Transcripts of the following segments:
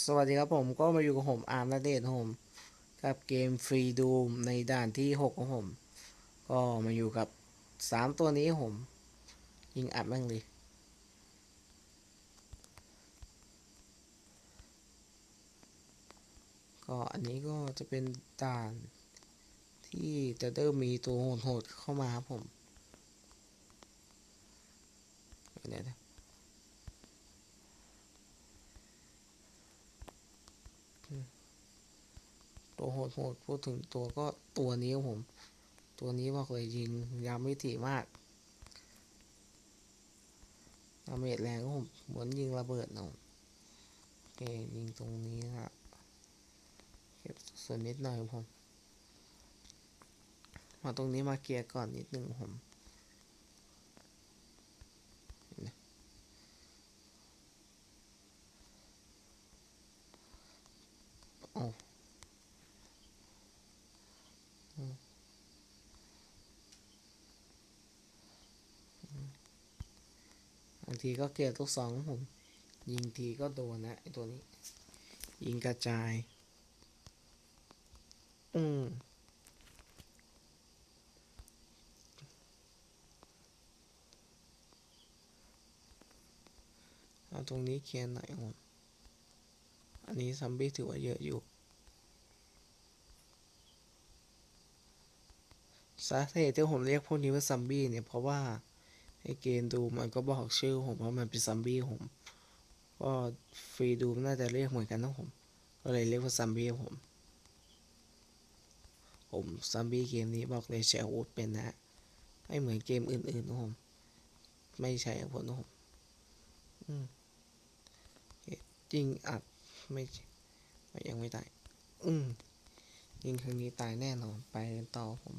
สวัสดีครับผมก็มาอยู่กับผมอาร์มและเดชผมกับเกมฟรีดูมในด่านที่หกของผม ก็มาอยู่กับสามตัวนี้ผม ยิงอัดแม่งเลยก็อันนี้ก็จะเป็นด่านที่จะเริ่มมีตัวโหดๆเข้ามาครับผมเดี๋ยวนะ ตัวโหดโหดพูดถึงตัวก็ตัวนี้ครับผม ตัวนี้บอกเลยยิงยามไม่ถี่มากดาเมจแรงครับผมเหมือนยิงระเบิดเนาะโอเคยิงตรงนี้นะเก็บส่วนนิดหน่อยครับผม มาตรงนี้มาเกียร์ก่อนนิดนึงครับผมโอ้ บางทีก็เกลียดลูกสองผม ยิงทีก็โดนนะไอตัวนี้ ยิงกระจาย อืมเอาตรงนี้เคลียร์หน่อยผมอันนี้ซัมบี้ถือว่าเยอะอยู่สาเหตุที่ผมเรียกพวกนี้ว่าซัมบี้เนี่ยเพราะว่า ไอเกมดูมันก็บอกชื่อผมว่ามันเป็นซัมบี้ผม ก็ฟรีดูน่าจะเรียกเหมือนกันนะผม ก็เลยเรียกว่าซัมบี้ผม ผมซัมบี้เกมนี้บอกเลยใช้อาวุธเป็นนะไม่เหมือนเกมอื่นๆนะผม ไม่ใช่อาวุธนะผมจริงอัดไม่ไม่ยังไม่ตาย อืมยิงครั้งนี้ตายแน่นอนไปกันต่อผม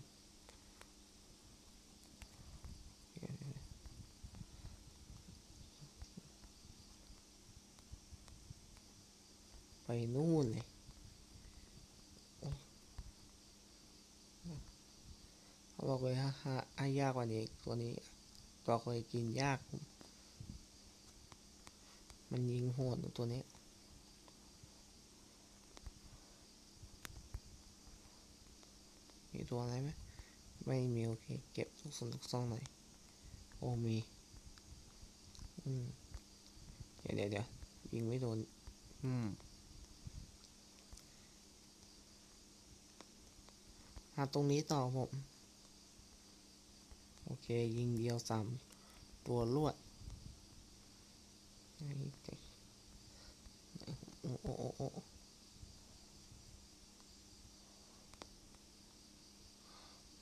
ไปนู่นเลยเขาบอกเลยฮะฮะให้ยากกว่านี้ตัวนี้บอกเลยกินยาก มันยิงโหดตัวนี้มีตัวอะไรไหมไม่มีโอเค เก็บทุกส่วนทุกซ่องหน่อยโอ้มีอืมเดี๋ยวเดี๋ยวเดี๋ยวยิงไม่โดน อืม มาตรงนี้ต่อผม โอเค ยิงเดียวสามตัวลวดโอ้โอ้โอ้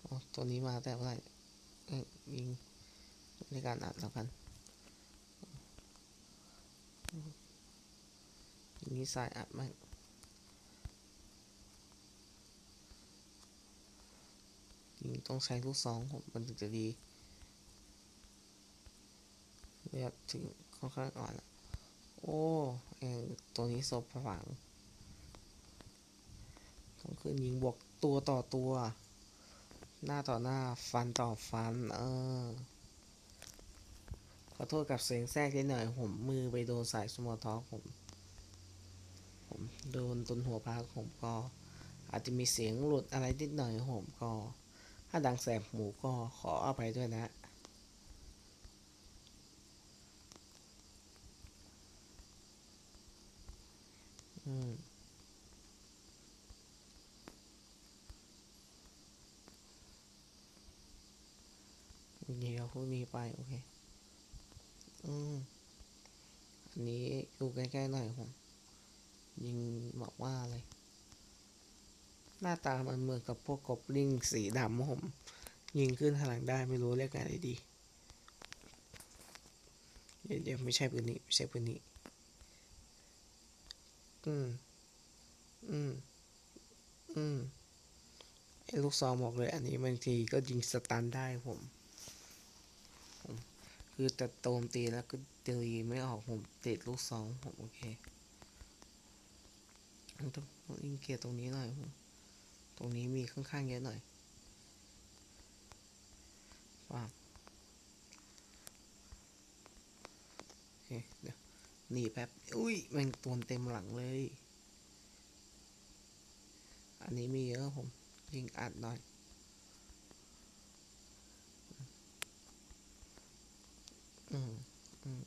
โอ้ตัวนี้มาแต่เมื่อไหร่ยิงในการอัดแล้วกันยิงนี้สายอัดไหมยิง ต้องใช้ลูกซองผมมันถึงจะดีเรียกถึงค่อนข้างอ่อนโอ้เออตัวนี้ศพฝังต้องขึ้นยิงบวกตัวต่อตัว หน้าต่อหน้าฟันต่อฟัน เออ ขอโทษกับเสียงแทรกนิดหน่อย ผมมือไปโดนสายสมอท็อกผม ผมโดนต้นหัวพาผมก็อาจจะมีเสียงหลุดอะไรนิดหน่อยผมก็ ถ้าดังแสบหูก็ขออภัยด้วยนะอืมเดี๋ยวพวกนี้ไป โอเค อืม อันนี้ดูใกล้ๆหน่อยผมยิงบอกว่าอะไร หน้าตามันเหมือนกับพวกกบลิงสีดำผม ยิงขึ้นทางหลังได้ไม่รู้เรียกอะไรดีเดี๋ยวเดี๋ยวไม่ใช่ปืนนี้ไม่ใช่ปืนนี้ อืม อืม อืมไอ้ลูกซองบอกเลย อันนี้บางทีก็ยิงสตันได้ผมผมคือแต่โตมตีแล้วก็ตีไม่ออกผมติดลูกซองผมโอเคต้องยิงเกียร์ตรงนี้หน่อยผม รงนี้มีค่อนข้างเยอะหน่อยว้าวโอเคเดี๋ยวหนีแป๊บ อุ้ยม่งตัวเต็มหลังเลย อันนี้มีเยอะผม ยิงอัดหน่อย อืมอืม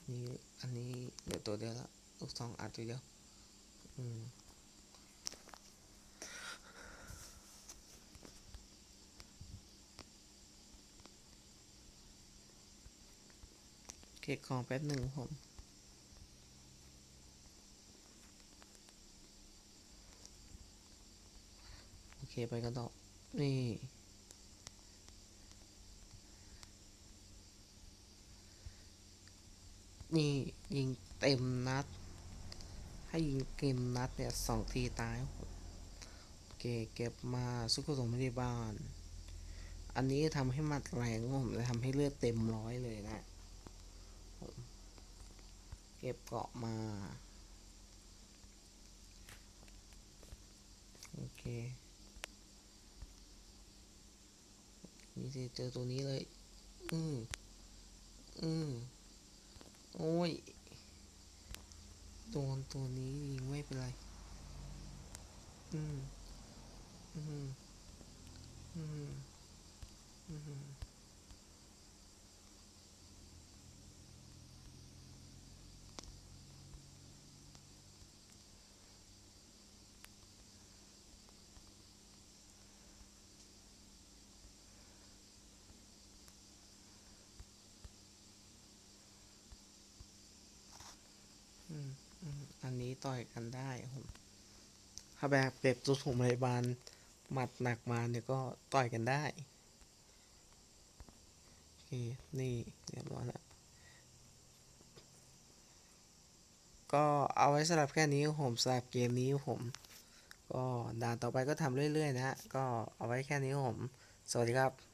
อันนี้ อันนี้เหลือตัวเดียวล้วลูกสองอัดตัวเดียว อืม เก็บของแป๊บหนึ่งผม โอเคไปกันต่อ นี่นี่ยิงเต็มนัด ให้ยิงเต็มนัดเนี่ยสองทีตายโอเคเก็บมาสุขสมพยาบาล อันนี้ทำให้มัดแรงผมจะทำให้เลือดเต็มร้อยเลยนะ เก็บเกาะมา โอเคนี่สิเจอตัวนี้เลย อืมอืมโอ้ยโดนตัวนี้ยิงไม่เป็นไร อืมอืมอืมอืม อันนี้ต่อยกันได้ผมถ้าแบบเก็บตัวถุงพยาบาลหมัดหนักมาเนี่ยก็ต่อยกันได้โอเคนี่เรียบร้อยแล้วก็เอาไว้สำหรับแค่นี้ครับผมสำหรับเกมนี้ครับผม ก็ด่านต่อไปก็ทำเรื่อยๆนะฮะก็เอาไว้แค่นี้ครับผม สวัสดีครับ